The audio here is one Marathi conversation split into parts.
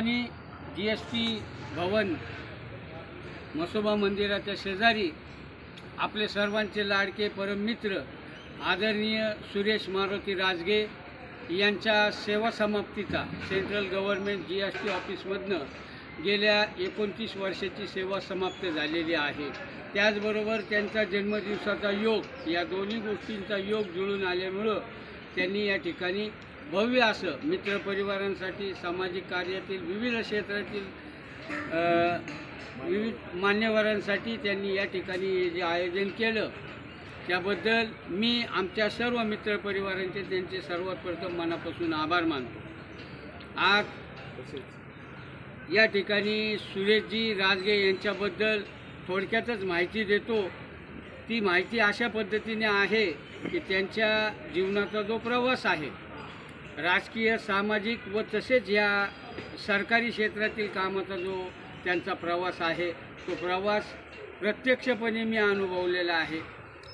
ठिकाणी जी एस टी भवन मसोबा मंदिराच्या शेजारी आपले सर्वांचे लाडके परममित्र आदरणीय सुरेश मारुती राजगे यांच्या सेवा समाप्तीचा central government G S T ऑफिसमधनं गेल्या एकोणतीस वर्षाची सेवा समाप्त झालेली आहे. त्याचबरोबर त्यांचा जन्मदिवसाचा योग या दोन्ही गोष्टींचा योग जुळून आल्यामुळं त्यांनी या ठिकाणी भव्य असं मित्रपरिवारांसाठी सामाजिक कार्यातील विविध क्षेत्रातील विविध मान्यवरांसाठी त्यांनी या ठिकाणी जे आयोजन केलं. त्याबद्दल मी आमच्या सर्व मित्रपरिवारांचे त्यांचे सर्वात प्रथम मनापासून आभार मानतो. आज या ठिकाणी सुरेशजी राजगे यांच्याबद्दल थोडक्यातच माहिती देतो. ती माहिती अशा पद्धतीने आहे की त्यांच्या जीवनाचा जो प्रवास आहे राजकीय सामाजिक व तसेच या सरकारी क्षेत्रातील कामाचा जो त्यांचा प्रवास आहे तो प्रवास प्रत्यक्षपणे मी अनुभवलेला आहे.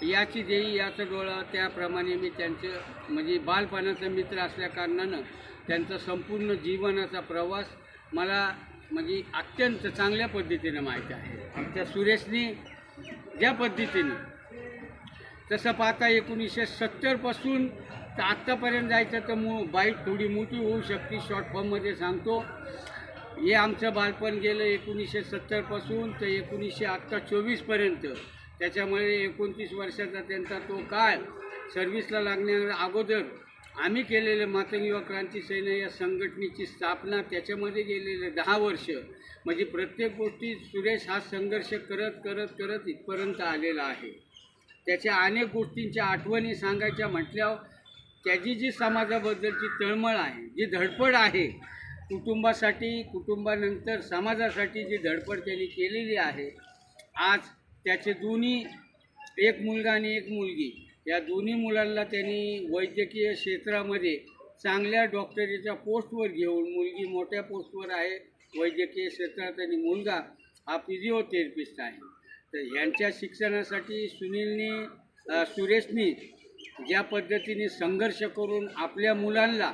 याची देई याचं डोळं त्याप्रमाणे मी त्यांचं म्हणजे बालपणाचा मित्र असल्याकारणानं त्यांचा संपूर्ण जीवनाचा प्रवास मला म्हणजे अत्यंत चांगल्या पद्धतीनं माहीत आहे. आमच्या सुरेशनी ज्या पद्धतीने तसं पाहता एकोणीसशे सत्तरपासून तर आत्तापर्यंत जायचं तर मु बाईक थोडी मोठी होऊ शकते. शॉर्ट फॉर्ममध्ये सांगतो. हे आमचं बालपण गेलं एकोणीसशे सत्तरपासून तर एकोणीसशे आत्ता चोवीसपर्यंत त्याच्यामुळे एकोणतीस वर्षाचा त्यांचा तो काळ सर्व्हिसला लागण्या अगोदर आम्ही केलेलं मातंग युवा क्रांती सेना या संघटनेची स्थापना त्याच्यामध्ये गेलेले दहा वर्ष. म्हणजे प्रत्येक गोष्टीत सुरेश हा संघर्ष करत करत करत इथपर्यंत आलेला आहे. त्याच्या अनेक गोष्टींच्या आठवणी सांगायच्या म्हटल्यावर त्याची जी समाजाबद्दलची तळमळ आहे जी धडपड आहे कुटुंबासाठी कुटुंबानंतर समाजासाठी जी धडपड त्यांनी केलेली आहे आज त्याचे दोन्ही एक मुलगा आणि एक मुलगी या दोन्ही मुलांना त्यांनी वैद्यकीय क्षेत्रामध्ये चांगल्या डॉक्टरीच्या पोस्टवर घेऊन मुलगी मोठ्या पोस्टवर आहे वैद्यकीय क्षेत्रात आणि मुलगा हा फिजिओथेरपिस्ट आहे. तर यांच्या शिक्षणासाठी सुनीलने सुरेशनी ज्या पद्धतीने संघर्ष करून आपल्या मुलांना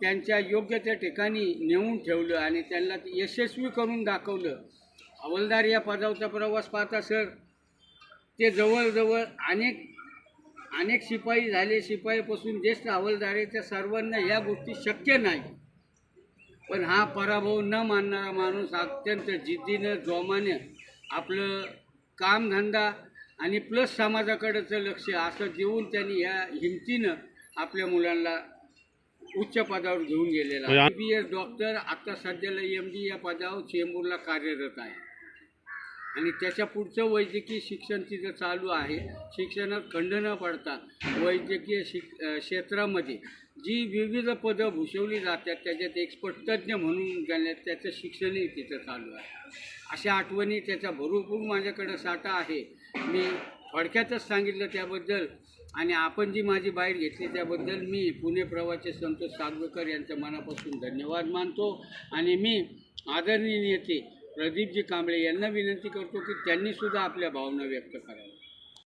त्यांच्या योग्य त्या ठिकाणी नेऊन ठेवलं आणि त्यांना ते यशस्वी करून दाखवलं. हवालदार या पदाचा प्रवास पाहता सर ते जवळजवळ अनेक अनेक शिपाई झाले. शिपाईपासून ज्येष्ठ हवालदार आहे त्या सर्वांना या गोष्टी शक्य नाही. पण हा पराभव न मानणारा माणूस अत्यंत जिद्दीनं जोमानं आपलं कामधंदा आणि प्लस समाजाकडचं लक्ष असं देऊन त्यांनी या हिमतीनं आपल्या मुलांना उच्च पदावर घेऊन गेलेला आ- बी एस डॉक्टर आता सध्याला एम डी या पदावर चेंबूरला कार्यरत आहे. आणि त्याच्या पुढचं वैद्यकीय शिक्षण तिथं चालू आहे. शिक्षणात खंड न पडता वैद्यकीय शिक क्षेत्रामध्ये जी विविध पदं भूषवली जातात त्याच्यात एक्सपर्ट तज्ज्ञ म्हणून गेल्यात त्याचं शिक्षणही तिथं चालू आहे. अशा आठवणी त्याचा भरपूर माझ्याकडं साठा आहे. मी थोडक्यातच सांगितलं त्याबद्दल आणि आपण जी माझी बाईट घेतली त्याबद्दल मी पुणे प्रवाचे संतोष सागवेकर यांच्या मनापासून धन्यवाद मानतो आणि मी आदरणीय नेते प्रदीपजी कांबळे यांना विनंती करतो की त्यांनीसुद्धा आपल्या भावना व्यक्त कराव्या